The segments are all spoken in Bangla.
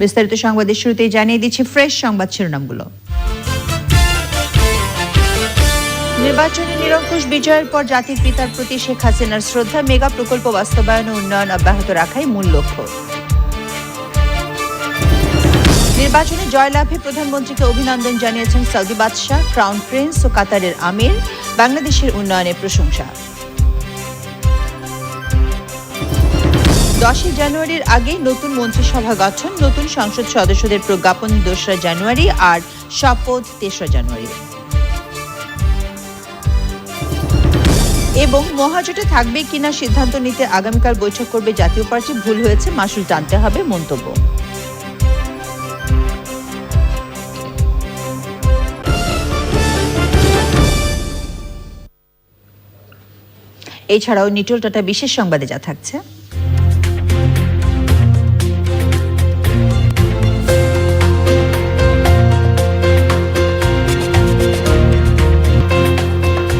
বিস্তারিত সংবাদের শুরুতেই জানিয়ে ফ্রেশ সংবাদ নির্বাচনে নিরঙ্কুশ পর জাতির পিতার প্রতি শেখ হাসিনার শ্রদ্ধা, মেগা প্রকল্প বাস্তবায়ন ও উন্নয়ন অব্যাহত রাখাই মূল লক্ষ্য। নির্বাচনে জয়লাভে প্রধানমন্ত্রীকে অভিনন্দন জানিয়েছেন সৌদি বাদশাহ, ক্রাউন প্রিন্স ও কাতারের আমির, বাংলাদেশের উন্নয়নে প্রশংসা। দশই জানুয়ারির আগে নতুন মন্ত্রিসভা গঠন, নতুন সংসদ সদস্যদের প্রজ্ঞাপন দোসরা জানুয়ারি আর শপথ তেসরা জানুয়ারি। এবং মহাজোটে থাকবে কিনা সিদ্ধান্ত নিতে আগামীকাল বৈঠক করবে জাতীয় পার্টি, ভুল হয়েছে, মাসুল টানতে হবে মন্তব্য। এছাড়াও নিটল টাটা বিশেষ সংবাদে যা থাকছে।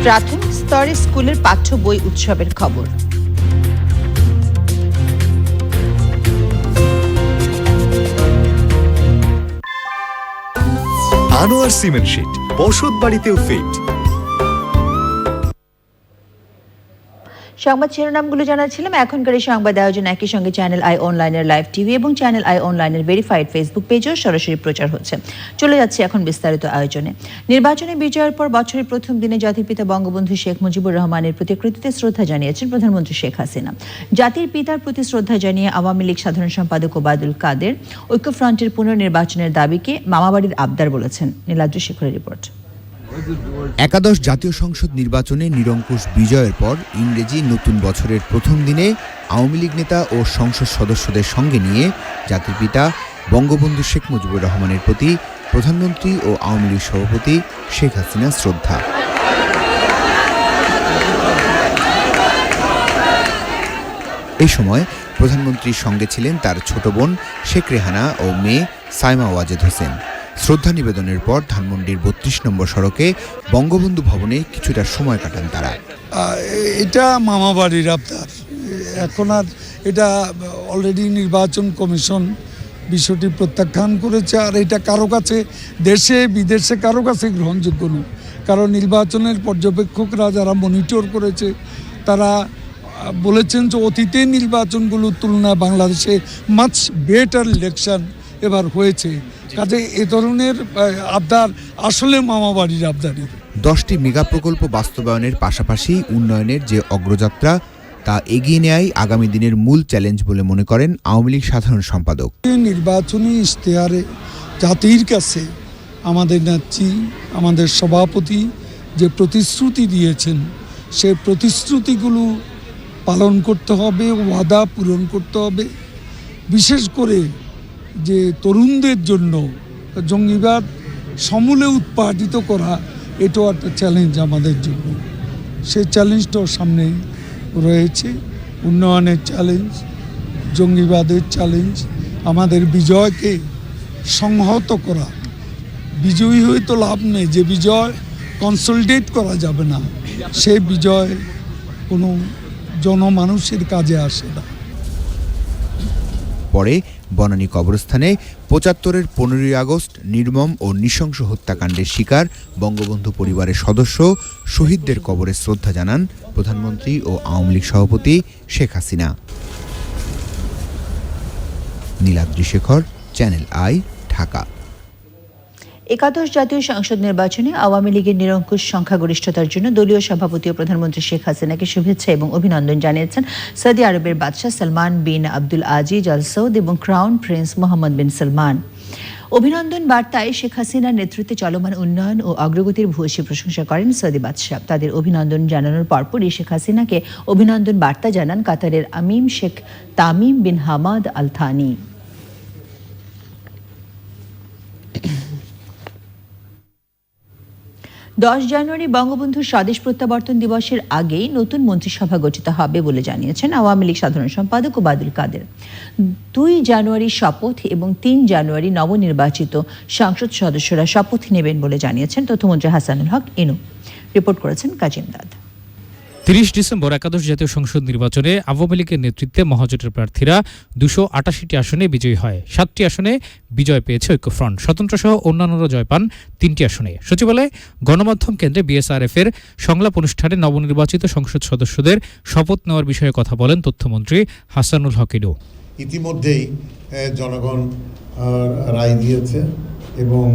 প্রাথমিক স্তরে স্কুলের পাঠ্য বই উৎসবের খবর। আনোয়ার সিমেন্ট শীট বসত বাড়িতেও ফিট। সংবাদ শিরোনামগুলো জানাচ্ছিলাম। এখনকার এই সংবাদ আয়োজন একই সঙ্গে চ্যানেল আই অনলাইনের লাইভ টিভি এবং চ্যানেল আই অনলাইনের ভেরিফাইড ফেসবুক পেজেও সরাসরি প্রচার হচ্ছে। চলে যাচ্ছে এখন বিস্তারিত আয়োজনে। নির্বাচনে বিজয়ের পর বছরের প্রথম দিনে জাতির পিতা বঙ্গবন্ধু শেখ মুজিবুর রহমানের প্রতিকৃতিতে শ্রদ্ধা জানিয়েছেন প্রধানমন্ত্রী শেখ হাসিনা। জাতির পিতার প্রতি শ্রদ্ধা জানিয়ে আওয়ামী লীগ সাধারণ সম্পাদক ওবায়দুল কাদের ঐক্যফ্রন্টের পুনর্নির্বাচনের দাবিকে মামাবাড়ির আবদার বলেছেন। নীলাদ্রি শেখরের রিপোর্ট। একাদশ জাতীয় সংসদ নির্বাচনে নিরঙ্কুশ বিজয়ের পর ইংরেজি নতুন বছরের প্রথম দিনে আওয়ামী লীগ নেতা ও সংসদ সদস্যদের সঙ্গে নিয়ে জাতির পিতা বঙ্গবন্ধু শেখ মুজিবুর রহমানের প্রতি প্রধানমন্ত্রী ও আওয়ামী লীগ সভাপতি শেখ হাসিনা শ্রদ্ধা। এই সময় প্রধানমন্ত্রীর সঙ্গে ছিলেন তার ছোট বোন শেখ রেহানা ও মেয়ে সাইমা ওয়াজেদ হোসেন। শ্রদ্ধা নিবেদনের পর ধানমন্ডির বত্রিশ নম্বর সড়কে বঙ্গবন্ধু ভবনে কিছুটা সময় কাটান তারা। এটা মামা বাড়ির আবদার। এখন আর এটা অলরেডি নির্বাচন কমিশন বিষয়টি প্রত্যাখ্যান করেছে আর এটা কারও কাছে দেশে, বিদেশে কারও কাছে গ্রহণযোগ্য নয়। কারণ নির্বাচনের পর্যবেক্ষকরা যারা মনিটর করেছে, তারা বলেছেন যে অতীতে নির্বাচনগুলোর তুলনায় বাংলাদেশে মাছ বেটার ইলেকশন এবার হয়েছে। কাজে এ ধরনের আবদার আসলে মামা বাড়ির আবদারই। দশটি মেগা প্রকল্প বাস্তবায়নের পাশাপাশি উন্নয়নের যে অগ্রযাত্রা তা এগিয়ে নেয়াই আগামী দিনের মূল চ্যালেঞ্জ বলে মনে করেন আওয়ামী লীগ সাধারণ সম্পাদক। নির্বাচনী ইশতেহারে জাতির কাছে আমাদের নেত্রী আমাদের সভাপতি যে প্রতিশ্রুতি দিয়েছেন সেই প্রতিশ্রুতিগুলো পালন করতে হবে ওয়াদা পূরণ করতে হবে। বিশেষ করে যে তরুণদের জন্য জঙ্গিবাদ সমূলে উৎপাদিত করা, এটাও একটা চ্যালেঞ্জ আমাদের জন্য। সেই চ্যালেঞ্জটাও সামনে রয়েছে। উন্নয়নের চ্যালেঞ্জ জঙ্গিবাদের চ্যালেঞ্জ আমাদের বিজয়কে সংহত করা। বিজয়ী হয়ে তো লাভ নেই, যে বিজয় কনসলটেট করা যাবে না, সে বিজয় কোনো জনমানুষের কাজে আসে না। পরে বনানী কবরস্থানে পঁচাত্তরের পনেরোই আগস্ট নির্মম ও নৃশংস হত্যাকাণ্ডের শিকার বঙ্গবন্ধু পরিবারের সদস্য শহীদদের কবরে শ্রদ্ধা জানান প্রধানমন্ত্রী ও আওয়ামী লীগ সভাপতি Sheikh Hasina. Niladri Shekhar channel I, Dhaka. একাদশ জাতীয় সংসদ নির্বাচনে আওয়ামী লীগের নিরঙ্কুশ সংখ্যাগরিষ্ঠতার জন্য দলীয় সভাপতি ও প্রধানমন্ত্রী শেখ হাসিনাকে শুভেচ্ছা এবং অভিনন্দন জানিয়েছেন সৌদি আরবের বাদশাহ সালমান বিন আব্দুল আজিজ আল সৌদ এবং crown prince Mohammed bin Salman. অভিনন্দন বার্তায় শেখ হাসিনার নেতৃত্বে চলমান উন্নয়ন ও অগ্রগতির ভূয়সী প্রশংসা করেন সৌদি বাদশাহ। তাদের অভিনন্দন জানানোর পরপরই শেখ হাসিনাকে অভিনন্দন বার্তা জানান কাতারের emir Sheikh Tamim bin Hamad Al Thani দশ জানুয়ারি বঙ্গবন্ধু স্বদেশ প্রত্যাবর্তন দিবসের আগেই নতুন মন্ত্রিসভা গঠিত হবে বলে জানিয়েছেন আওয়ামী লীগ সাধারণ সম্পাদক ওবায়দুল কাদের। দুই জানুয়ারি শপথ এবং তিন জানুয়ারি নবনির্বাচিত সংসদ সদস্যরা শপথ নেবেন বলে জানিয়েছেন তথ্যমন্ত্রী হাসানুল হক ইনু। রিপোর্ট করেছেন কাজিম দাদ তিরিশ ডিসেম্বর একাদশ জাতীয় সংসদ নির্বাচনে আওয়ামী লীগের নেতৃত্বে মহাজোটের প্রার্থীরা দুশো আটাশিটি আসনে বিজয়ী হয়। সাতটি আসনে বিজয় পেয়েছে ঐক্যফ্রন্ট। স্বতন্ত্র সহ অন্যান্যরা জয় পান তিনটি আসনে। সচিবালয়ে গণমাধ্যম কেন্দ্রে বিএসআরএফ এর সংলাপ অনুষ্ঠানে নবনির্বাচিত সংসদ সদস্যদের শপথ নেওয়ার বিষয়ে কথা বলেন তথ্যমন্ত্রী হাসানুল হকিডু ইতিমধ্যেই জনগণ রায় দিয়েছে এবং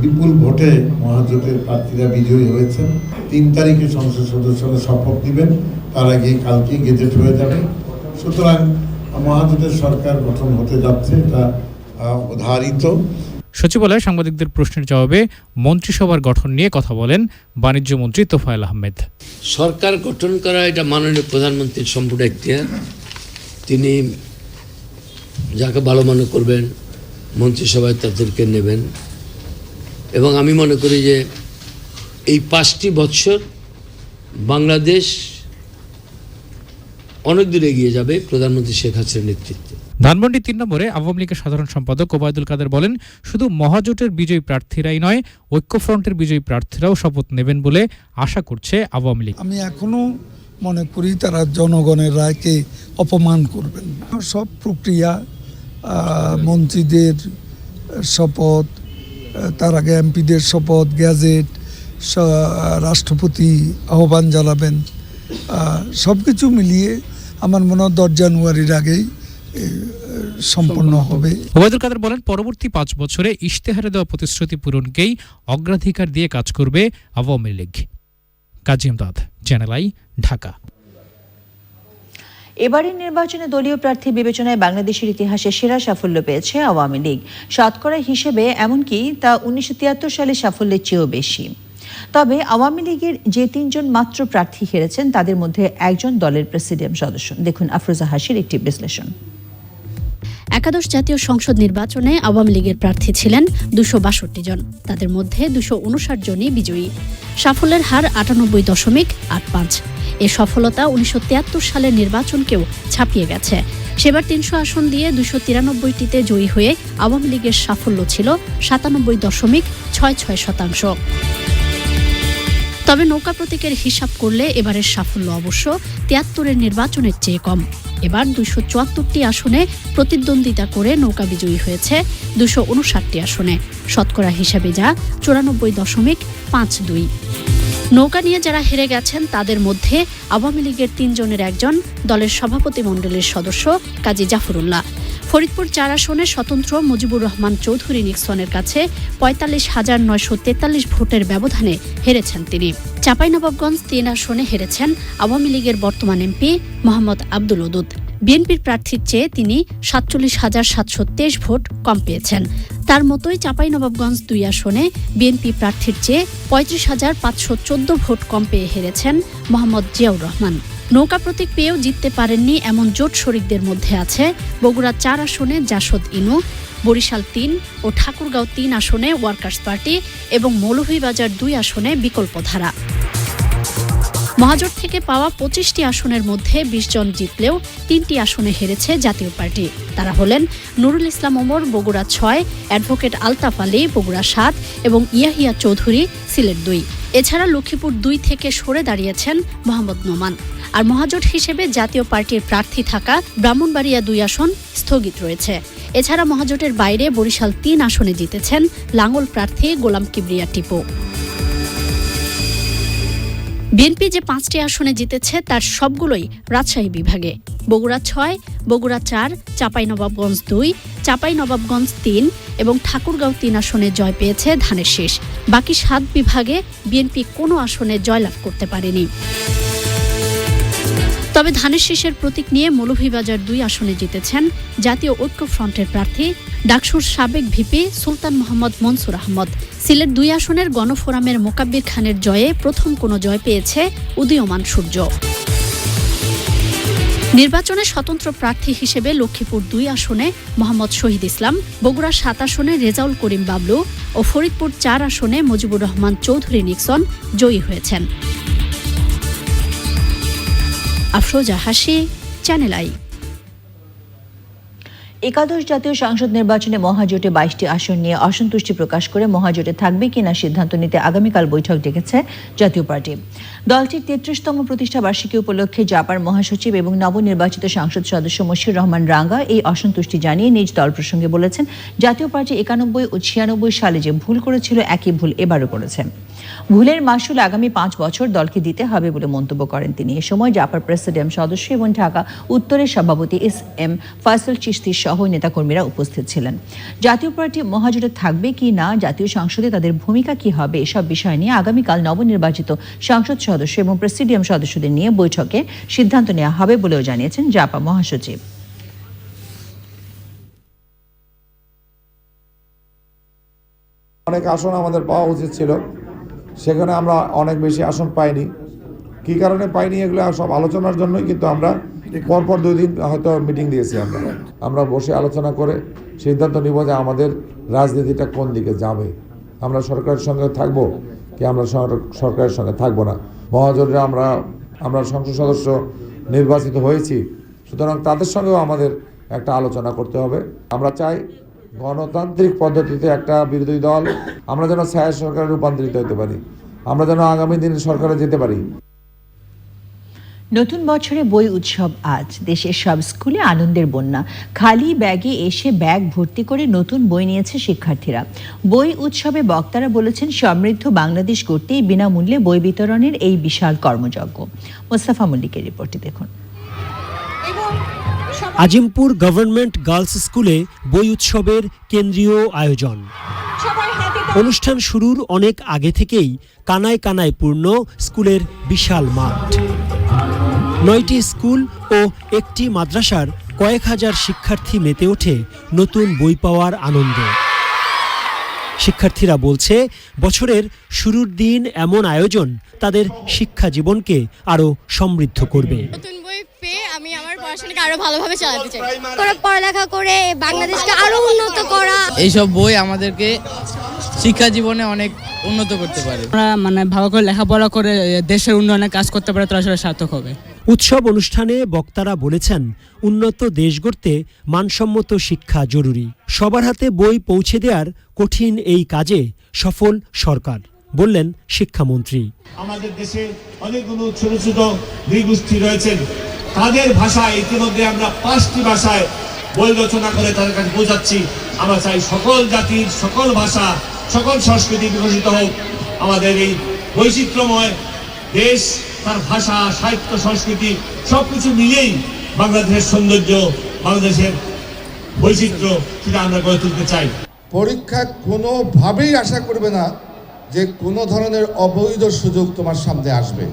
বিপুল ভোটে মহাজোটের প্রার্থীরা বিজয়ী হয়েছেন। তিন তারিখে সংসদ সদস্যরা শপথ নেবেন। তার আগে কালকে গেজেট হয়ে যাবে। সুতরাং মহাজোটের সরকার গঠন হতে যাচ্ছে এটা ধারিত সচিবালয়ে সাংবাদিকদের প্রশ্নের জবাবে মন্ত্রিসভার গঠন নিয়ে কথা বলেন বাণিজ্য মন্ত্রী তোফায়েল আহমেদ। সরকার গঠন করা এটা মাননীয় প্রধানমন্ত্রীর সম্পূর্ণ এখতিয়ার তিনি যাকে ভালো মনে করবেন মন্ত্রিসভায় তাদেরকে নেবেন। এবং আমি মনে করি যে এই পাঁচটি বৎসর বাংলাদেশ অনেক দূর এগিয়ে যাবে প্রধানমন্ত্রী শেখ হাসিনার নেতৃত্বে। ধানমন্ডি তিন নম্বরে আওয়ামী লীগের সাধারণ সম্পাদক ওবায়দুল কাদের বলেন শুধু মহাজোটের বিজয়ী প্রার্থীরাই নয় ঐক্যফ্রন্টের বিজয়ী প্রার্থীরাও শপথ নেবেন বলে আশা করছে আওয়ামী লীগ। আমি এখনও মনে করি তারা জনগণের রায়কে অপমান করবেন সব প্রক্রিয়া মন্ত্রীদের শপথ তার আগে এমপিদের শপথ গ্যাজেট রাষ্ট্রপতি আহ্বান জানাবেন। সব কিছু মিলিয়ে আমার মনে হয় দশ জানুয়ারির আগেই সম্পন্ন হবে। ওবায়দুল কাদের বলেন পরবর্তী পাঁচ বছরে ইশতেহারে দেওয়া প্রতিশ্রুতি পূরণকেই অগ্রাধিকার দিয়ে কাজ করবে Awami League. Kazim Dad channel I Dhaka. এবারের নির্বাচনে দলীয় প্রার্থী বিবেচনায় বাংলাদেশের ইতিহাসে সেরা সাফল্য পেয়েছে আওয়ামী লীগ। শতকরা হিসেবে এমনকি তা উনিশশো তিয়াত্তর সালে সাফল্যের চেয়েও বেশি। তবে আওয়ামী লীগের যে তিনজন মাত্র প্রার্থী হেরেছেন, তাদের মধ্যে একজন দলের প্রেসিডিয়াম সদস্য। দেখুন আফরোজা হাসির একটি বিশ্লেষণ। একাদশ জাতীয় সংসদ নির্বাচনে আওয়ামী লীগের প্রার্থী ছিলেন দুশো বাষট্টি জন। তাদের মধ্যে দুশো উনষাট জনই বিজয়ী। সাফল্যের হার আটানব্বই দশমিক আট পাঁচ। এ সফলতা উনিশশো তিয়াত্তর সালের নির্বাচনকেও ছাপিয়ে গেছে। সেবার তিনশো আসন দিয়ে দুশো তিরানব্বইটিতে জয়ী হয়ে আওয়ামী লীগের সাফল্য ছিল সাতানব্বই দশমিক ছয় ছয় শতাংশ। তবে নৌকা প্রতীকের হিসাব করলে এবারের সাফল্য অবশ্য তিয়াত্তরের নির্বাচনের চেয়ে কম। এবার দুশো চুয়াত্তরটি আসনে প্রতিদ্বন্দ্বিতা করে নৌকা বিজয়ী হয়েছে দুশো উনষাটটি আসনে। শতকরা হিসাবে যা চুরানব্বই দশমিক পাঁচ দুই। নৌকা নিয়ে যারা হেরে গেছেন, তাদের মধ্যে আওয়ামী লীগের তিনজনের একজন দলের সভাপতি মণ্ডলীর সদস্য কাজী জাফরুল্লাহ। ফরিদপুর চার আসনে স্বতন্ত্র মুজিবুর রহমান চৌধুরী নিক্সনের কাছে পঁয়তাল্লিশ হাজার নয়শো তেতাল্লিশ ভোটের ব্যবধানে হেরেছেন তিনি। চাঁপাইনবাবগঞ্জ তিন আসনে হেরেছেন আওয়ামী লীগের বর্তমান এমপি মোহাম্মদ আব্দুল ওদুদ। বিএনপির প্রার্থীর চেয়ে তিনি সাতচল্লিশ হাজার সাতশো তেইশ ভোট কম পেয়েছেন। তার মতোই চাঁপাইনবাবগঞ্জ দুই আসনে বিএনপি প্রার্থীর চেয়ে পঁয়ত্রিশ হাজার পাঁচশো চোদ্দ ভোট কম পেয়ে হেরেছেন মোহাম্মদ জিয়াউর রহমান। নৌকা প্রতীক পেয়েও জিততে পারেননি এমন জোট শরিকদের মধ্যে আছে বগুড়া চার আসনে জাসদ ইনু, বরিশাল তিন ও ঠাকুরগাঁও তিন আসনে ওয়ার্কার্স পার্টি এবং মৌলভীবাজার দুই আসনে বিকল্প ধারা মহাজোট থেকে পাওয়া পঁচিশটি আসনের মধ্যে বিশ জন জিতলেও তিনটি আসনে হেরেছে জাতীয় পার্টি। তারা হলেন নুরুল ইসলাম ওমর, বগুড়া ছয়, অ্যাডভোকেট আলতাফ আলী, বগুড়া সাত এবং ইয়াহিয়া চৌধুরী, সিলেট দুই। এছাড়া লক্ষ্মীপুর দুই থেকে সরে দাঁড়িয়েছেন মোহাম্মদ নোমান। আর মহাজোট হিসেবে জাতীয় পার্টির প্রার্থী থাকা ব্রাহ্মণবাড়িয়া দুই আসন স্থগিত রয়েছে। এছাড়া মহাজোটের বাইরে বরিশাল তিন আসনে জিতেছেন লাঙ্গল প্রার্থী গোলাম কিবরিয়া টিপু। বিএনপি যে পাঁচটি আসনে জিতেছে, তার সবগুলোই রাজশাহী বিভাগে। বগুড়া ছয়, বগুড়া চার, চাঁপাইনবাবগঞ্জ দুই, চাঁপাইনবাবগঞ্জ তিন এবং ঠাকুরগাঁও তিন আসনে জয় পেয়েছে ধানের শেষ। বাকি সাত বিভাগে বিএনপি কোনো আসনে জয়লাভ করতে পারেনি। তবে ধানের শীষের প্রতীক নিয়ে মৌলভীবাজার দুই আসনে জিতেছেন জাতীয় ঐক্য ফ্রন্টের প্রার্থী ডাকসুর সাবেক ভিপি সুলতান মোহাম্মদ মনসুর আহমদ। সিলেট দুই আসনের গণফোরামের মোকাব্বির খানের জয়ে প্রথম কোনো জয় পেয়েছে উদীয়মান সূর্য। নির্বাচনে স্বতন্ত্র প্রার্থী হিসেবে লক্ষ্মীপুর দুই আসনে মোহাম্মদ শহীদ ইসলাম, বগুড়া সাত আসনে রেজাউল করিম বাবলু ও ফরিদপুর চার আসনে মুজিবুর রহমান চৌধুরী নিক্সন জয়ী হয়েছেন। আফরোজা হাসি, চ্যানেল আই। একাদশ জাতীয় সংসদ নির্বাচনে মহাজোটে বাইশটি আসন নিয়ে অসন্তুষ্টি প্রকাশ করে মহাজোটে থাকবে কিনা সিদ্ধান্ত নিতে আগামীকাল বৈঠক ডেকেছে জাতীয় পার্টি। দলটির তেত্রিশতম প্রতিষ্ঠা বার্ষিকী উপলক্ষে জাপার মহাসচিব এবং নবনির্বাচিত সংসদ সদস্য মশিউর রহমান রাঙ্গা এই অসন্তুষ্টি জানিয়ে নিজ দল প্রসঙ্গে বলেছেন, জাতীয় পার্টি একানব্বই ও ছিয়ানব্বই সালে যে ভুল করেছিল, একই ভুল এবারও করেছে। ভুলের মাসুল আগামী পাঁচ বছর দলকে দিতে হবে বলে মন্তব্য করেন তিনি। এ সময় জাপার প্রেসিডেন্ট সদস্য এবং ঢাকা উত্তরের সভাপতি এস এম ফয়সল চিস্তি সহ নেতাকর্মীরা উপস্থিত ছিলেন। জাতীয় পার্টি মহাজোটে থাকবে কি না, জাতীয় সংসদে তাদের ভূমিকা কি হবে, এসব বিষয় নিয়ে আগামীকাল নবনির্বাচিত সংসদ সদস্য এবং প্রেসিডিয়াম সদস্যদের নিয়ে বৈঠকে সিদ্ধান্ত নেওয়া হবে বলেও জানিয়েছেন জাপা মহাসচিব। অনেক আসন আমাদের পাওয়া উচিত ছিল। সেখানে আমরা অনেক বেশি আসন পাইনি। কি কারণে পাইনি এগুলো সব আলোচনার জন্যই কিন্তু আমরা পরপর দুই দিন হয়তো মিটিং দিয়েছি আমরা। আমরা বসে আলোচনা করে সিদ্ধান্ত নিব যে আমাদের রাজনীতিটা কোন দিকে যাবে। আমরা সরকারের সঙ্গে থাকব কি আমরা সরকারের সঙ্গে থাকব না। মহাজোটে আমরা আমরা সংসদ সদস্য নির্বাচিত হয়েছি। সুতরাং তাদের সঙ্গেও আমাদের একটা আলোচনা করতে হবে। আমরা চাই গণতান্ত্রিক পদ্ধতিতে একটা বিরোধী দল, আমরা যেন ছায়া সরকারে রূপান্তরিত হতে পারি, আমরা যেন আগামী দিনে সরকারে যেতে পারি। নতুন বছরে বই উৎসব আজ, দেশের সব স্কুলে আনন্দের বন্যা। খালি ব্যাগে এসে ব্যাগ ভর্তি করে নতুন বই নিয়েছে শিক্ষার্থীরা। বই উৎসবে বক্তারা বলেছেন, সমৃদ্ধ বাংলাদেশ গড়তেই বিনামূল্যে বই বিতরণের এই বিশাল কর্মযজ্ঞ। মোস্তাফা মল্লিকের রিপোর্টটি দেখুন। আজিমপুর গভর্নমেন্ট গার্লস স্কুলে বই উৎসবের কেন্দ্রীয় আয়োজন। অনুষ্ঠান শুরুর অনেক আগে থেকেই কানায় কানায় পূর্ণ স্কুলের বিশাল মাঠ। নয়টি স্কুল ও একটি মাদ্রাসার কয়েক হাজার শিক্ষার্থী মেতে ওঠে নতুন বই পাওয়ার আনন্দে। শিক্ষার্থীরা বলছে বছরের শুরুর দিন এমন আয়োজন তাদের শিক্ষা জীবনকে আরও সমৃদ্ধ করবে। নতুন বই পেয়ে আমি আমার পড়াশোনাকে আরও ভালোভাবে চালাতে চাই। করে পড়ালেখা করে বাংলাদেশকে আরও উন্নত করা। এইসব বই আমাদেরকে শিক্ষা জীবনে অনেক উন্নত করতে পারে। আমরা মানে ভালো করে লেখাপড়া করে দেশের উন্নয়নে কাজ করতে পারে তো আসলে সার্থক হবে। উৎসব অনুষ্ঠানে বক্তারা বলেছেন, উন্নত দেশ গড়তে মানসম্মত শিক্ষা জরুরি। সবার হাতে বই পৌঁছে দেওয়ার কঠিন এই কাজে সফল সরকার, বললেন শিক্ষামন্ত্রী। আমাদের দেশে অনেকগুলো ছোট ছোট নৃগোষ্ঠী রয়েছেন। তাদের ভাষায় ইতিমধ্যে আমরা পাঁচটি ভাষায় বই রচনা করে তাদের কাছে বোঝাচ্ছি আমরা চাই সকল জাতির সকল ভাষা, সকল সংস্কৃতি বিকশিত হোক। আমাদের এই বৈচিত্র্যময় দেশ তার ভাষা সাহিত্য সংস্কৃতি সবকিছু মিলেই বাংলাদেশের সৌন্দর্য বাংলাদেশের বৈচিত্র্য সেটা আমরা গড়ে তুলতে চাই। পরীক্ষা কোনোভাবেই আশা করবে না যে কোনো ধরনের অবৈধ সুযোগ তোমার সামনে আসবে।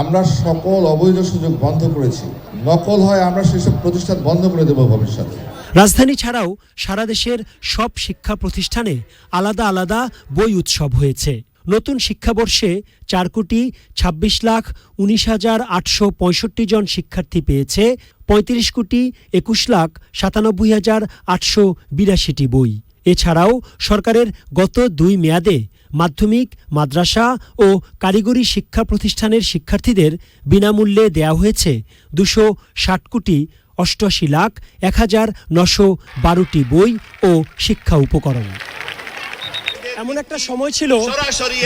আমরা সকল অবৈধ সুযোগ বন্ধ করেছি। নকল হয় আমরা সেসব প্রতিষ্ঠান বন্ধ করে দেবো ভবিষ্যতে। রাজধানী ছাড়াও সারা দেশের সব শিক্ষা প্রতিষ্ঠানে আলাদা আলাদা বই উৎসব হয়েছে। নতুন শিক্ষাবর্ষে চার কোটি ছাব্বিশ লাখ উনিশ হাজার আটশো পঁয়ষট্টি জন শিক্ষার্থী পেয়েছে, পঁয়ত্রিশ কোটি একুশ লাখ সাতানব্বই হাজার আটশো বিরাশিটি বই। এছাড়াও সরকারের গত দুই মেয়াদে মাধ্যমিক, মাদ্রাসা ও কারিগরি শিক্ষা প্রতিষ্ঠানের শিক্ষার্থীদের বিনামূল্যে দেয়া হয়েছে দুশো ষাট কোটি অষ্টআশি লাখ এক হাজার নশো বারোটি বই ও শিক্ষা উপকরণ। এমন একটা সময় ছিল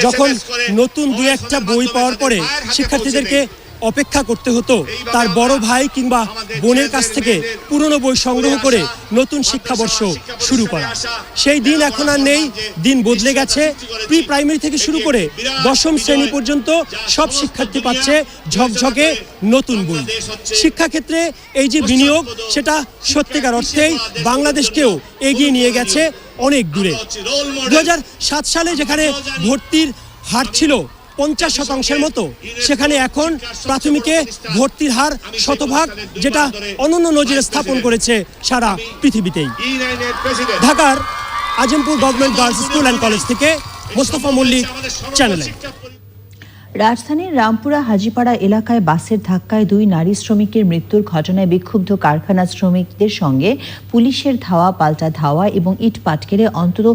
যখন নতুন দু একটা বই পাওয়ার পরে শিক্ষার্থীদেরকে অপেক্ষা করতে হতো। তার বড় ভাই কিংবা বোনের কাছ থেকে পুরনো বই সংগ্রহ করে নতুন শিক্ষাবর্ষ শুরু করা। সেই দিন এখন আর নেই। দিন বদলে গেছে। প্রি প্রাইমারি থেকে শুরু করে দশম শ্রেণি পর্যন্ত সব শিক্ষার্থী পাচ্ছে ঝকঝকে নতুন বই। শিক্ষাক্ষেত্রে এই যে বিনিয়োগ সেটা সত্যিকার অর্থেই বাংলাদেশকেও এগিয়ে নিয়ে গেছে অনেক দূরে। দু সাত সালে যেখানে ভর্তির হার ছিল পঞ্চাশ শতাংশের মতো। সেখানে এখন প্রাথমিকে ভর্তির হার শতভাগ, যেটা অনন্য নজির স্থাপন করেছে সারা পৃথিবীতেই। ঢাকার Azimpur government girls school and college থেকে মোস্তফা মল্লিক চ্যানেলে। রাজধানীর রামপুরা হাজিপাড়া এলাকায় বাসের ধাক্কায় দুই নারী শ্রমিকের মৃত্যুর ঘটনায় বিক্ষুব্ধ কারখানা শ্রমিকদের সঙ্গে পুলিশের ধাওয়া, পাল্টা ধাওয়া এবং ইট পাটকেরে অন্তত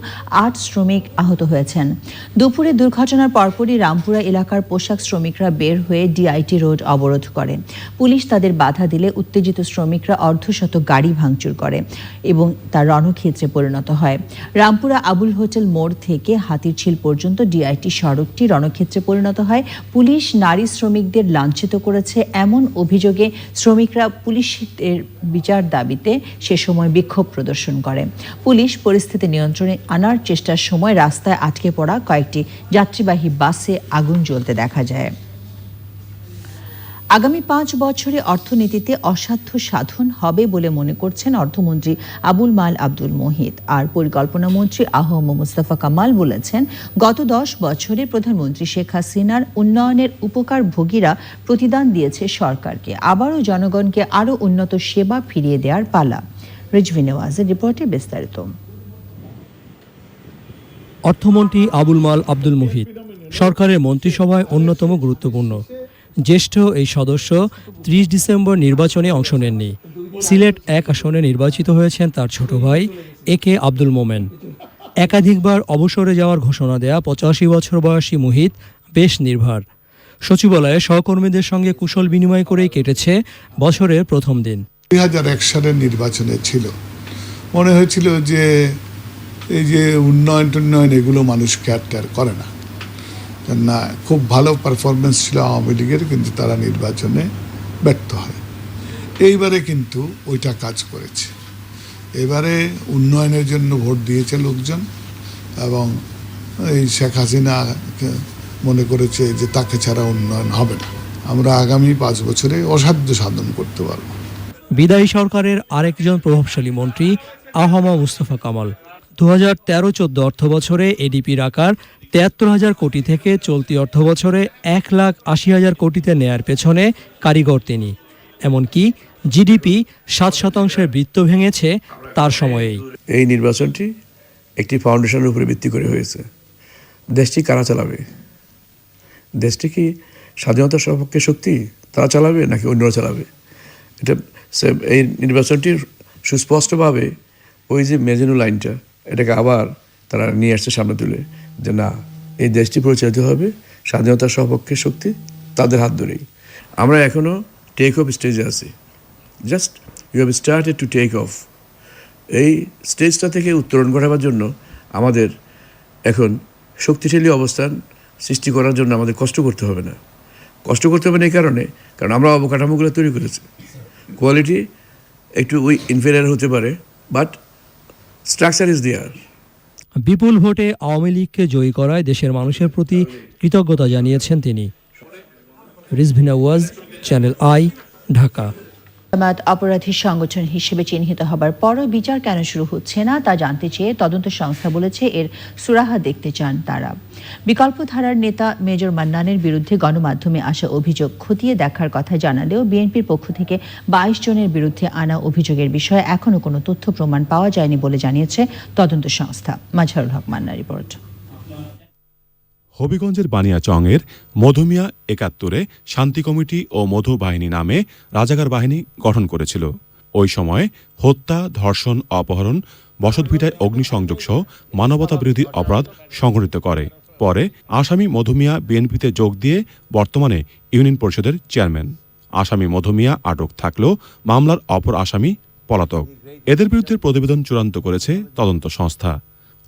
আট শ্রমিক আহত হয়েছেন। দুপুরে দুর্ঘটনার পরপরই রামপুরা এলাকার পোশাক শ্রমিকরা বের হয়ে ডিআইটি রোড অবরোধ করে। পুলিশ তাদের বাধা দিলে উত্তেজিত শ্রমিকরা অর্ধশত গাড়ি ভাঙচুর করে এবং তা রণক্ষেত্রে পরিণত হয়। রামপুরা আবুল হোটেল মোড় থেকে হাতিরঝিল পর্যন্ত ডিআইটি সড়কটি রণক্ষেত্রে পরিণত হয়। পুলিশ নারী শ্রমিকদের লাঞ্ছিত করেছে এমন অভিযোগে শ্রমিকরা পুলিশের বিচার দাবিতে সে সময় বিক্ষোভ প্রদর্শন করে। পুলিশ পরিস্থিতি নিয়ন্ত্রণে আনার চেষ্টার সময় রাস্তায় আটকে পড়া কয়েকটি যাত্রীবাহী বাসে আগুন জ্বলতে দেখা যায়। আগামী পাঁচ বছরে অর্থনীতিতে অসাধ্য সাধন হবে বলে মনে করছেন অর্থমন্ত্রী আবুল মাল আব্দুল মোহিত। আর পরিকল্পনা মন্ত্রী আহম মুস্তফা কামাল বলেছেন, গত দশ বছরে প্রধানমন্ত্রী শেখ হাসিনার উন্নয়নের উপকার ভোগীরা প্রতিদান দিয়েছে সরকারকে। আবারও জনগণকে আরও উন্নত সেবা ফিরিয়ে দেওয়ার পালা। রিজভি নেওয়াজের রিপোর্টে বিস্তারিত। অর্থমন্ত্রী আবুল মাল আব্দুল মুহিত, সরকারের মন্ত্রিসভায় অন্যতম গুরুত্বপূর্ণ। জ্যেষ্ঠ এই সদস্য ত্রিশ ডিসেম্বর নির্বাচনে অংশ নেননি। সিলেট এক আসনে নির্বাচিত হয়েছেন তার ছোট ভাই এ কে আব্দুল মোমেন। একাধিকবার অবসরে যাওয়ার ঘোষণা দেয়া পঁচাশি বছর বয়সী মুহিত বেশ নির্ভার। সচিবালয়ে সহকর্মীদের সঙ্গে কুশল বিনিময় করেই কেটেছে বছরের প্রথম দিন। দুই হাজার এক সালের নির্বাচনে ছিল। মনে হয়েছিল যে এই যে উন্নয়ন টুন্নয়ন এগুলো মানুষ কেয়ার টেয়ার করে না। না, খুব ভালো পারফরমেন্স ছিল আওয়ামী লীগের, কিন্তু তারা নির্বাচনে ব্যর্থ হয়। এইবারে কিন্তু ওইটা কাজ করেছে। এবারে উন্নয়নের জন্য ভোট দিয়েছে লোকজন এবং এই শেখ হাসিনা মনে করেছে যে তাকে ছাড়া উন্নয়ন হবে না। আমরা আগামী পাঁচ বছরে অসাধ্য সাধন করতে পারব। বিদায়ী সরকারের আরেকজন প্রভাবশালী মন্ত্রী আহমা মুস্তফা কামাল দু হাজার তেরো চোদ্দ অর্থ বছরে এডিপির আকার তেয়াত্তর হাজার কোটি থেকে চলতি অর্থ বছরে এক লাখ আশি হাজার কোটিতে নেয়ার পেছনে কারিগর তিনি। এমনকি জিডিপি সাত শতাংশের বৃত্ত ভেঙেছে তার সময়েই। এই নির্বাচনটি একটি ফাউন্ডেশনের উপরে ভিত্তি করে হয়েছে। দেশটি কারা চালাবে? দেশটি কি স্বাধীনতা সপক্ষে শক্তি তারা চালাবে নাকি অন্যরা চালাবে? এটা এই নির্বাচনটির সুস্পষ্টভাবে ওই যে মেজেনো লাইনটা এটাকে আবার তারা নিয়ে আসছে সামনে তুলে যে না, এই দেশটি পরিচালিত হবে স্বাধীনতার সপক্ষে শক্তি তাদের হাত ধরেই। আমরা এখনও টেক অফ স্টেজে আছি। Just you have started to take off এই স্টেজটা থেকে উত্তরণ ঘটাবার জন্য আমাদের এখন শক্তিশালী অবস্থান সৃষ্টি করার জন্য আমাদের কষ্ট করতে হবে না। কষ্ট করতে হবে না এই কারণে, কারণ আমরা অবকাঠামোগুলো তৈরি করেছি। কোয়ালিটি একটু উই ইনফেরিয়ার হতে পারে বাট স্ট্রাকচার ইজ দেয়ার বিপুল ভোটে আওয়ামী লীগকে জয়ী করায় দেশের মানুষের প্রতি কৃতজ্ঞতা জানিয়েছেন তিনি। রিজভিনা ওয়াজ চ্যানেল আই ঢাকা জামাত অপরাধী সংগঠন হিসেবে চিহ্নিত হবার পরও বিচার কেন শুরু হচ্ছে না তা জানতে চেয়ে তদন্ত সংস্থা বলেছে এর সুরাহা দেখতে চান তারা। বিকল্প ধারার নেতা মেজর মান্নানের বিরুদ্ধে গণমাধ্যমে আসা অভিযোগ খতিয়ে দেখার কথা জানালেও বিএনপির পক্ষ থেকে বাইশ জনের বিরুদ্ধে আনা অভিযোগের বিষয়ে এখনও কোনো তথ্য প্রমাণ পাওয়া যায়নি বলে জানিয়েছে তদন্ত সংস্থা। মাঝারুল হক মান্না রিপোর্ট। হবিগঞ্জের বানিয়াচংয়ের মধুমিয়া একাত্তরে শান্তি কমিটি ও মধু বাহিনী নামে রাজাকার বাহিনী গঠন করেছিল। ওই সময় হত্যা, ধর্ষণ, অপহরণ, বসতভিটায় অগ্নিসংযোগ সহ মানবতা বিরোধী অপরাধ সংঘটিত করে। পরে আসামি মধুমিয়া বিএনপিতে যোগ দিয়ে বর্তমানে ইউনিয়ন পরিষদের চেয়ারম্যান। আসামি মধুমিয়া আটক থাকলেও মামলার অপর আসামি পলাতক। এদের বিরুদ্ধে প্রতিবেদন চূড়ান্ত করেছে তদন্ত সংস্থা।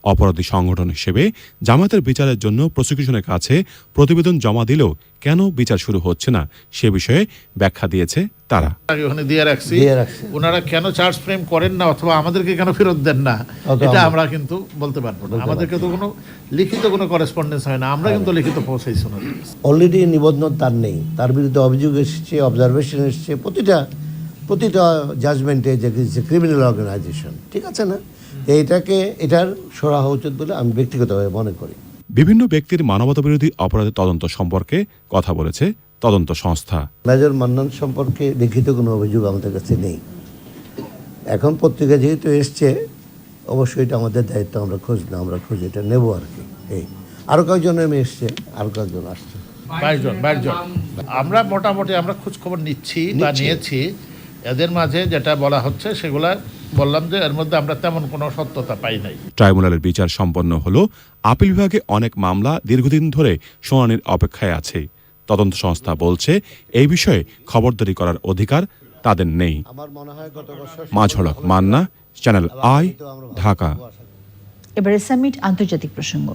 অপরাধী সংগঠন হিসেবে জামায়াতের বিচারের জন্য প্রসিকিউশনের কাছে প্রতিবেদন জমা দিলেও কেন বিচার শুরু হচ্ছে না সে বিষয়ে ব্যাখ্যা দিয়েছে তারা। ওখানে দিয়ে রাখছি। ওনারা কেন চার্জ ফ্রেম করেন না অথবা আমাদেরকে কেন ফেরত দেন না এটা আমরা কিন্তু বলতে পারব না। আমাদেরকে তো কোনো লিখিত কোনো করেসপন্ডেন্স হয় না। আমরা কিন্তু লিখিত পৌঁছাইছি কাছে। অলরেডি নিবন্ধন তার নেই। তার বিরুদ্ধে অভিযোগ এসেছে অবজারভেশন এসেছে প্রতিটা প্রতিটা জাজমেন্টে যে ক্রিমিনাল অর্গানাইজেশন ঠিক আছে না? এটাকে এটার সরা হওয়া উচিত বলে আমি ব্যক্তিগতভাবে মনে করি। বিভিন্ন ব্যক্তির মানবতা বিরোধী অপরাধের তদন্ত সম্পর্কে কথা বলেছে তদন্ত সংস্থা। মেজর মান্নান সম্পর্কে লিখিত কোনো অভিযোগ আমাদের কাছে নেই। এখন পত্রিকা যেহেতু এসছে অবশ্যই এটা আমাদের দায়িত্ব আমরা খোঁজ না আমরা খোঁজ এটা নেব আর কি। এই আরও কয়েকজন এমে এসছে আরও কয়েকজন আসছে। বাইশ জন জন। আমরা মোটামুটি আমরা খোঁজ খবর নিচ্ছি বা নিয়েছি। এদের মাঝে যেটা বলা হচ্ছে সেগুলা বললাম যে এর মধ্যে আমরা তেমন কোনো সত্যতা পাই নাই। ট্রাইব্যুনালের বিচার সম্পন্ন হলো। আপিল বিভাগে অনেক মামলা দীর্ঘদিন ধরে শুনানির অপেক্ষায় আছে। তদন্ত সংস্থা বলছে এই বিষয়ে খবরদারি করার অধিকার তাদের নেই। মনে হয় মাঝড়ক মান্না চ্যানেল আই ঢাকা। এবারে সামিট আন্তর্জাতিক প্রসঙ্গ।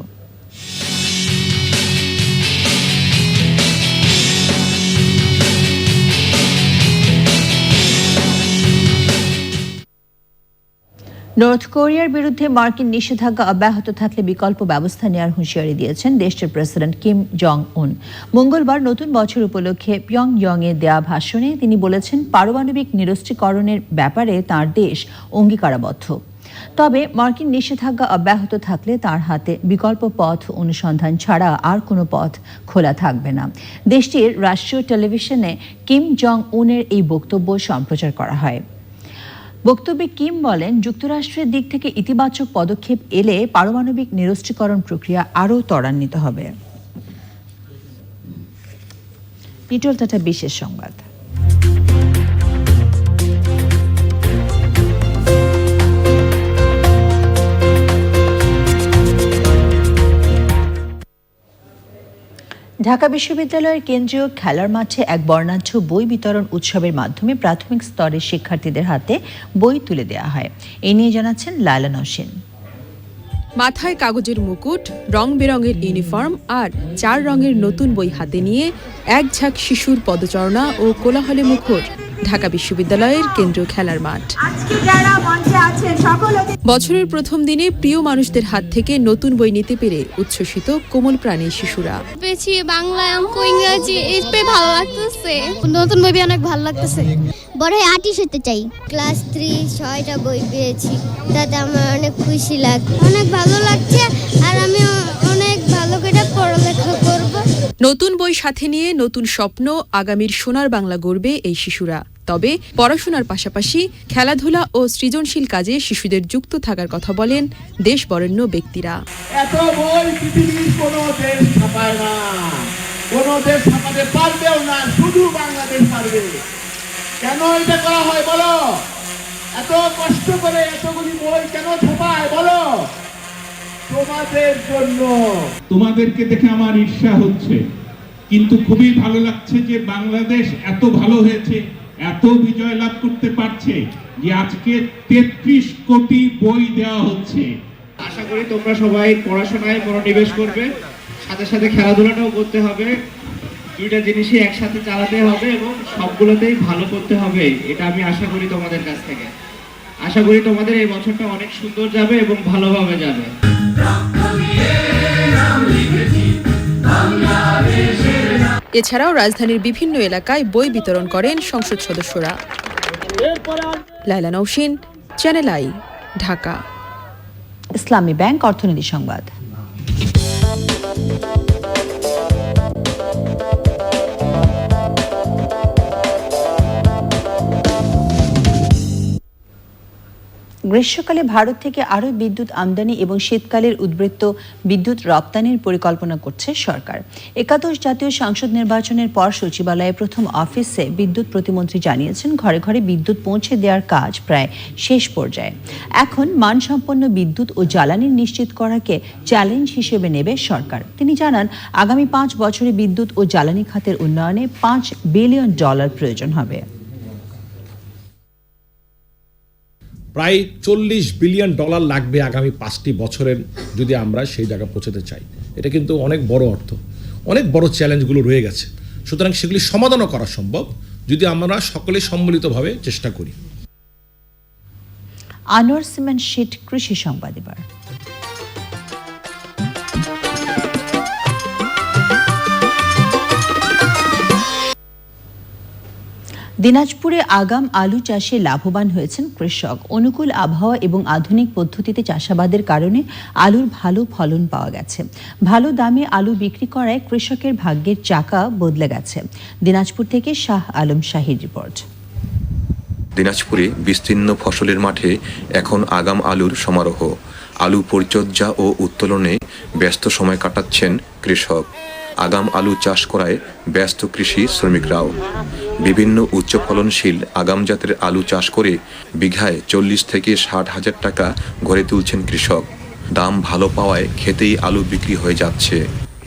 নর্থ কোরিয়ার বিরুদ্ধে মার্কিন নিষেধাজ্ঞা অব্যাহত থাকলে বিকল্প ব্যবস্থা নেওয়ার হুঁশিয়ারি দিয়েছেন দেশটির প্রেসিডেন্ট কিম জং উন মঙ্গলবার নতুন বছর উপলক্ষে পিয়ং ইয়ং এ দেয়া ভাষণে তিনি বলেছেন, পারমাণবিক নিরস্ত্রীকরণের ব্যাপারে তার দেশ অঙ্গীকারাবদ্ধ। তবে মার্কিন নিষেধাজ্ঞা অব্যাহত থাকলে তার হাতে বিকল্প পথ অনুসন্ধান ছাড়া আর কোনো পথ খোলা থাকবে না। দেশটির রাষ্ট্রীয় টেলিভিশনে কিম জং উনের এই বক্তব্য সম্প্রচার করা হয়। বক্তব্যে কিম বলেন, যুক্তরাষ্ট্রের দিক থেকে ইতিবাচক পদক্ষেপ এলে পারমাণবিক নিরস্ত্রীকরণ প্রক্রিয়া আরও ত্বরান্বিত হবে। বিশেষ সংবাদ। ঢাকা বিশ্ববিদ্যালয়ের কেন্দ্রীয় খেলার মাঠে এক বর্ণাঢ্য বই বিতরণ উৎসবের মাধ্যমে প্রাথমিক স্তরের শিক্ষার্থীদের হাতে বই তুলে দেওয়া হয়। এ নিয়ে জানাচ্ছেন লালা নসেন। মাথায় কাগজের মুকুট রং বেরঙের ইউনিফর্ম আর চার রঙের নতুন বই হাতে নিয়ে এক ঝাঁক শিশুর পদচারণা ও কোলাহলে মুখর। ঢাকা বিশ্ববিদ্যালয়ের কেন্দ্রীয় খেলার মাঠ। বছরের প্রথম দিনে প্রিয় মানুষদের হাত থেকে নতুন বই নিতে পেরে উচ্ছ্বসিত কোমল প্রাণী শিশুরা। পেয়েছি বাংলা অঙ্ক ইংরাজি ভালো লাগতেছে। নতুন বই অনেক ভালো লাগতেছে। বড় হয়ে আর্টিস্ট হতে চাই। ক্লাস থ্রি ছয়টা বই পেয়েছি। তাতে আমার অনেক খুশি লাগে অনেক ভালো লাগছে। আর আমি নতুন বই সাথে নিয়ে নতুন স্বপ্ন আগামীর সোনার বাংলা গড়বে এই শিশুরা। তবে পড়াশোনার পাশাপাশি খেলাধুলা ও সৃজনশীল কাজে শিশুদের যুক্ত থাকার কথা বলেন দেশ বরেণ্য ব্যক্তিরা। এত বই পৃথিবীর দেশ ছাপায় না। দেশ ছাপাতে পারবেও না, শুধু বাংলাদেশ পারবে কেন এটা করা হয় বলো? এত কষ্ট করে এতগুলি বই কেন ছাপায় বলো? তোমাদের জন্য। তোমাদেরকে দেখে আমার ঈর্ষা হচ্ছে কিন্তু খুবই ভালো লাগছে যে বাংলাদেশ এত ভালো হয়েছে এত বিজয় লাভ করতে পারছে যে আজকে তেত্রিশ কোটি বই দেওয়া হচ্ছে। আশা করি তোমরা সবাই পড়াশোনায় মনোনিবেশ করবে সাথে সাথে খেলাধুলাটাও করতে হবে দুইটা জিনিসই একসাথে চালাতে হবে এবং সবগুলোতেই ভালো করতে হবে এটা আমি আশা করি তোমাদের কাছ থেকে। আশা করি তোমাদের এই বছরটা অনেক সুন্দর যাবে এবং ভালোভাবে যাবে। এছাড়াও রাজধানীর বিভিন্ন এলাকায় বই বিতরণ করেন সংসদ সদস্যরা। Laila Nausin, channel I, Dhaka. Islami bank অর্থনীতি সংবাদ। গ্রীষ্মকালে ভারত থেকে আরও বিদ্যুৎ আমদানি এবং শীতকালের উদ্বৃত্ত বিদ্যুৎ রপ্তানির পরিকল্পনা করছে সরকার। একাদশ জাতীয় সংসদ নির্বাচনের পর সচিবালয়ে প্রথম অফিসে বিদ্যুৎ প্রতিমন্ত্রী জানিয়েছেন, ঘরে ঘরে বিদ্যুৎ পৌঁছে দেওয়ার কাজ প্রায় শেষ পর্যায়ে। এখন মানসম্পন্ন বিদ্যুৎ ও জ্বালানি নিশ্চিত করাকে চ্যালেঞ্জ হিসেবে নেবে সরকার। তিনি জানান, আগামী পাঁচ বছরে বিদ্যুৎ ও জ্বালানি খাতের উন্নয়নে পাঁচ বিলিয়ন ডলার প্রয়োজন হবে। প্রায় চল্লিশ বিলিয়ন ডলার লাগবে আগামী পাঁচটি বছরের যদি আমরা সেই জায়গা পৌঁছাতে চাই। এটা কিন্তু অনেক বড় অর্থ। অনেক বড় চ্যালেঞ্জগুলো রয়ে গেছে। সুতরাং সেগুলি সমাধানও করা সম্ভব যদি আমরা সকলে সম্মিলিতভাবে চেষ্টা করি। আনোয়ার সিমেন্ট শীত কৃষি সংবাদ এবার। দিনাজপুরে আগাম আলু চাষে লাভবান হয়েছেন কৃষক। অনুকূল আবহাওয়া এবং আধুনিক পদ্ধতিতে চাষাবাদের কারণে আলুর ভালো ফলন পাওয়া গেছে। ভালো দামে আলু বিক্রি করায় কৃষকের ভাগ্যের চাকা বদলে গেছে। দিনাজপুর থেকে শাহ আলম শাহির রিপোর্ট। দিনাজপুরে বিস্তীর্ণ ফসলের মাঠে এখন আগাম আলুর সমারোহ। আলু পরিচর্যা ও উত্তোলনে ব্যস্ত সময় কাটাচ্ছেন কৃষক। আগাম আলু চাষ করায় ব্যস্ত কৃষি শ্রমিকরাও। বিভিন্ন উচ্চ ফলনশীল আগাম জাতের আলু চাষ করে বিঘায় চল্লিশ থেকে ষাট হাজার টাকা ঘরে তুলছেন কৃষক। দাম ভালো পাওয়ায় খেতেই আলু বিক্রি হয়ে যাচ্ছে।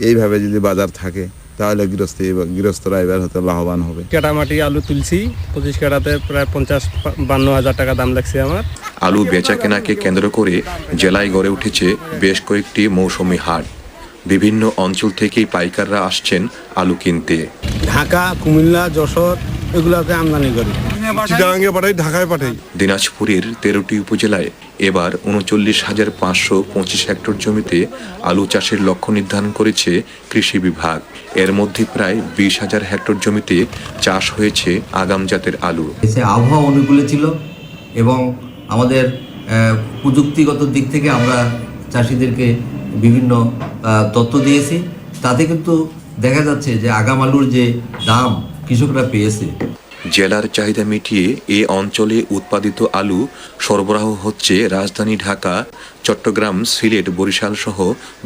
এইভাবে যদি বাজার থাকে তাহলে গৃহস্থী গৃহস্থরা এবার হয়তো লাভবান হবে। কাটামাটি আলু তুলছি পঁচিশ কাটাতে প্রায় পঞ্চাশ বান্ন হাজার টাকা দাম লাগছে আমার। আলু বেচা কেনাকে কেন্দ্র করে জেলায় গড়ে উঠেছে বেশ কয়েকটি মৌসুমি হাট। বিভিন্ন অঞ্চল থেকেই পাইকাররা আসছেন আলু কিনতে। ঢাকা কুমিল্লা যশোর এগুলাতে আমদানি করি। চিটাগাঙ্গে পাঠাই ঢাকায় পাঠাই। দিনাজপুরের তেরোটি উপজেলায় এবার উনচল্লিশ হাজার পাঁচশো পঁচিশ হেক্টর জমিতে আলু চাষের লক্ষ্য নির্ধারণ করেছে কৃষি বিভাগ। এর মধ্যে প্রায় বিশ হাজার হেক্টর জমিতে চাষ হয়েছে আগাম জাতের আলু। আবহাওয়া অনুকূলে ছিল এবং আমাদের আহ, প্রযুক্তিগত দিক থেকে আমরা চাষিদেরকে বিভিন্ন তথ্য দিয়েছি। তাতে কিন্তু দেখা যাচ্ছে যে আগাম আলুর যে দাম কৃষকরা পেয়েছে। জেলার চাহিদা মিটিয়ে এ অঞ্চলে উৎপাদিত আলু সরবরাহ হচ্ছে রাজধানী ঢাকা চট্টগ্রাম সিলেট বরিশাল সহ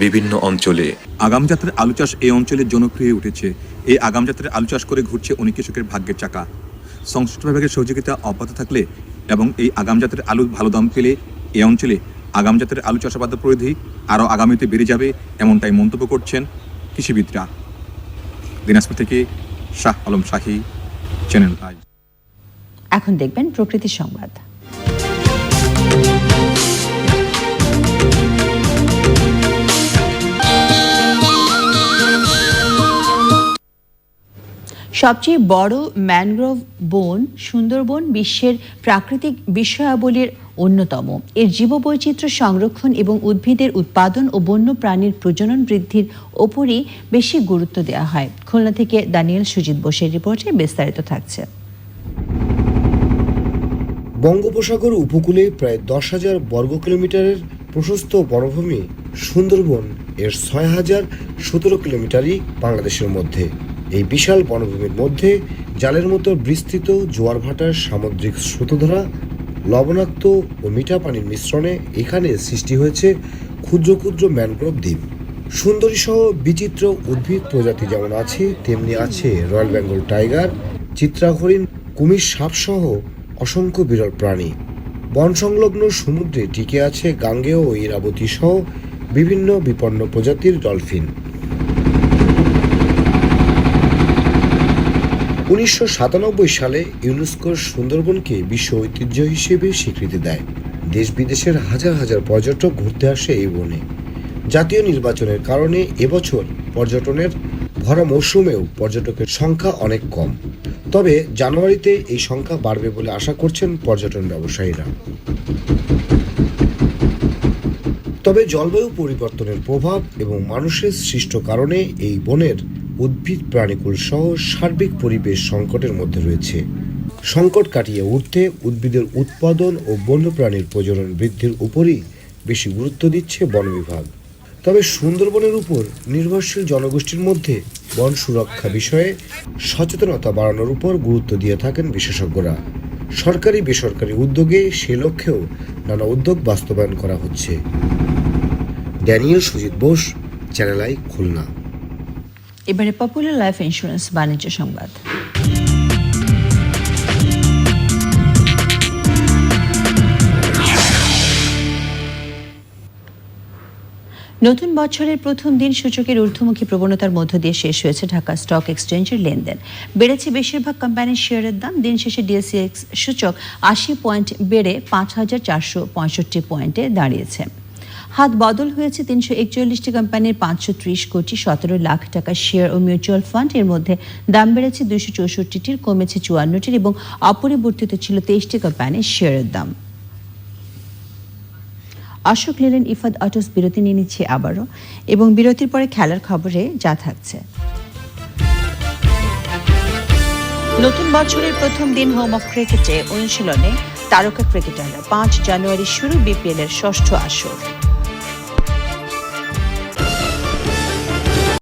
বিভিন্ন অঞ্চলে। আগাম জাতের আলু চাষ এই অঞ্চলে জনপ্রিয় হয়ে উঠেছে। এই আগাম জাতের আলু চাষ করে ঘুরছে অনেক কৃষকের ভাগ্যের চাকা। সংশ্লিষ্ট বিভাগের সহযোগিতা অব্যাহত থাকলে এবং এই আগাম জাতের আলু ভালো দাম পেলে এই অঞ্চলে আগাম জাতের আলু চাষাবাদের পরিধি আরও আগামীতে বেড়ে যাবে এমনটাই মন্তব্য করছেন কৃষিবিদরা। দিনাজপুর থেকে শাহ আলম শাহী চ্যানেল আই এখন দেখবেন প্রকৃতি সংবাদ। সবচেয়ে বড় ম্যানগ্রোভ বন সুন্দরবন বিশ্বের প্রাকৃতিক বিষয়াবলীর অন্যতম। এর জীববৈচিত্র্য সংরক্ষণ এবং উদ্ভিদের উৎপাদন ও বন্য প্রাণীর প্রজনন বৃদ্ধির ওপরই বেশি গুরুত্ব দেওয়া হয়। খুলনা থেকে দানিয়েল সুজিত বোসের রিপোর্টে বিস্তারিত থাকছে। বঙ্গোপসাগর উপকূলে প্রায় দশ হাজার বর্গ কিলোমিটারের প্রশস্ত বনভূমি সুন্দরবন এর ছয় হাজার সতেরো কিলোমিটারই বাংলাদেশের মধ্যে। এই বিশাল বনভূমির মধ্যে জালের মতো বিস্তৃত জোয়ার ভাটার সামুদ্রিক স্রোতধারা লবণাক্ত ও মিঠা পানির মিশ্রণে এখানে সৃষ্টি হয়েছে ক্ষুদ্র ক্ষুদ্র ম্যানগ্রোভ দ্বীপ। সুন্দরী সহ বিচিত্র উদ্ভিদ প্রজাতি যেমন আছে, তেমনি আছে রয়্যাল বেঙ্গল টাইগার চিত্রা হরিণ কুমির সাপসহ অসংখ্য বিরল প্রাণী। বন সংলগ্ন সমুদ্রে টিকে আছে গাঙ্গেয় ও ইরাবতী সহ বিভিন্ন বিপন্ন প্রজাতির ডলফিন। উনিশশো সাতানব্বই সালে ইউনেস্কোর সুন্দরবনকে বিশ্ব ঐতিহ্য হিসেবে স্বীকৃতি দেয়। দেশ বিদেশের হাজার হাজার পর্যটক ঘুরতে আসে এই বনে। জাতীয় নির্বাচনের কারণে এবছর পর্যটনের ভরা মৌসুমেও পর্যটকের সংখ্যা অনেক কম। তবে জানুয়ারিতে এই সংখ্যা বাড়বে বলে আশা করছেন পর্যটন ব্যবসায়ীরা। তবে জলবায়ু পরিবর্তনের প্রভাব এবং মানুষের সৃষ্ট কারণে এই বনের উদ্ভিদ প্রাণীকুল সহ সার্বিক পরিবেশ সংকটের মধ্যে রয়েছে। সংকট কাটিয়ে উঠতে উদ্ভিদের উৎপাদন ও বন্যপ্রাণীর প্রজনন বৃদ্ধির উপরই বেশি গুরুত্ব দিচ্ছে বন বিভাগ। তবে সুন্দরবনের উপর নির্ভরশীল জনগোষ্ঠীর মধ্যে বন সুরক্ষা বিষয়ে সচেতনতা বাড়ানোর উপর গুরুত্ব দিয়ে থাকেন বিশেষজ্ঞরা। সরকারি বেসরকারি উদ্যোগে সে লক্ষ্যেও নানা উদ্যোগ বাস্তবায়ন করা হচ্ছে। Daniel Sujit Bose, channel I, Khulna. এবারে পপুলার লাইফ ইন্স্যুরেন্স বাণিজ্য সংবাদ। নতুন বছরের প্রথম দিন সূচকের ঊর্ধ্বমুখী প্রবণতার মধ্য দিয়ে শেষ হয়েছে ঢাকা স্টক এক্সচেঞ্জের লেনদেন। বেড়েছে বেশিরভাগ কোম্পানির শেয়ারের দাম। দিন শেষে ডিএসসিএক্স সূচক আশি পয়েন্ট বেড়ে পাঁচ হাজার চারশো পঁয়ষট্টি পয়েন্টে দাঁড়িয়েছে। হাত বদল হয়েছে তিনশো একচল্লিশটি কোম্পানির পাঁচশো ত্রিশ কোটি, সতেরো লাখ টাকা শেয়ার ও মিউচুয়াল ফান্ড এর মধ্যে দাম বেড়েছে দুইশো চৌষট্টিটির, কমেছে চুয়ান্নটির এবং অপরিবর্তিত ছিল তেইশটি কোম্পানির শেয়ারের দাম। অশোক লেলেন ইফাদ অটোস বিরতি নিয়ে নিচ্ছে আবারও এবং বিরতির পরে খেলার খবরে যা থাকছে। নতুন বছরের প্রথম দিন হোম অফ ক্রিকেটে অনুশীলনে তারকা ক্রিকেটাররা পাঁচ জানুয়ারি শুরু বিপিএল এর ষষ্ঠ আসর।